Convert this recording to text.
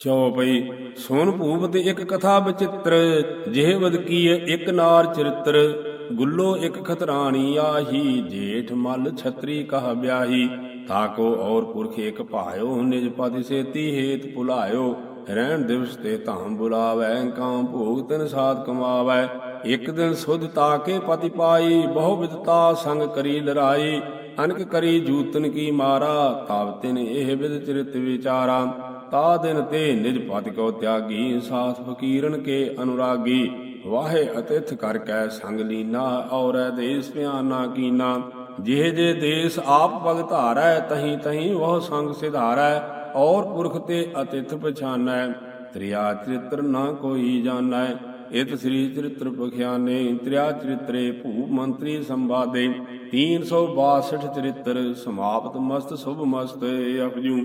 ਚਉਪਈ ਸੋਨ ਭੂਪਤ ਇੱਕ ਕਥਾ ਬਚਿੱਤਰ ਜਿਹੇ ਵਦ ਕੀਏ ਇੱਕ ਨਾਰ ਚਰਿੱਤਰ, ਗੁੱਲੋ ਇੱਕ ਖਤਰਾਣੀ ਆਹੀ, ਜੇਠ ਮਲ ਛਤਰੀ ਕਹ ਬਿਆਹੀ ਤਾਕੋ ਔਰ ਪੁਰਖ ਇੱਕ ਭਾਇਓ, ਨਿਜ ਪਦ ਸੇਤੀ ਹੇਤ ਭੁਲਾਇਓ। ਰਹਿਣ ਦਿਵਸ ਤੇ ਧਾਮ ਬੁਲਾਵੈ, ਕਾਂ ਭੋਗ ਤਿਨ ਸਾਧ ਕਮਾਵੈ। ਇੱਕ ਦਿਨ ਸੁਧ ਤਾਕੇ ਪਤੀ ਪਾਈ, ਬਹੁ ਵਿਦਤਾ ਸੰਗ ਕਰੀ ਲੜਾਈ। ਅਨਕ ਕਰੀ ਜੂਤਨ ਕੀ ਮਾਰਾ, ਤਾਵ ਤਿਨ ਇਹ ਵਿਦ ਚਰਿਤ ਵਿਚਾਰਾ। ਤਾ ਦਿਨ ਤੇ ਨਿਜ ਪਤ ਕੋ ਤਿਆਗੀ, ਸਾਥ ਫਕੀਰਨ ਕੇ ਅਨੁਰਾਗੀ। ਵਾਹੇ ਅਤਿਥ ਕਰ ਕੈ ਸੰਗ ਲੀਨਾ, ਔਰੈ ਦੇਸ ਪਿਆਨਾ ਕੀਨਾ। ਜਿਹ ਜੇ ਦੇਸ ਆਪ ਪਗ ਧਾਰੈ, ਤਹੀਂ ਤਹੀਂ ਉਹ ਸੰਗ ਸਿਧਾਰੈ। ਔਰ ਪੁਰਖ ਤੇ ਅਤਿਥ ਪਛਾਨੈ, ਤ੍ਰਿਆ ਚਰਿਤ੍ਰ ਨਾ ਕੋਈ ਜਾਣੈ। ਇਤ ਸ੍ਰੀ ਚਰਿਤ੍ਰ ਪਖਿਆਨੇ, ਤ੍ਰਿਆ ਚਰਿਤਰੇ ਭੂ ਮੰਤਰੀ ਸੰਵਾਦੇ। 362 ਚਰਿਤ੍ਰ ਸਮਾਪਤ ਮਸਤ, ਸੁਭ ਮਸਤ ਅਪਜੂ।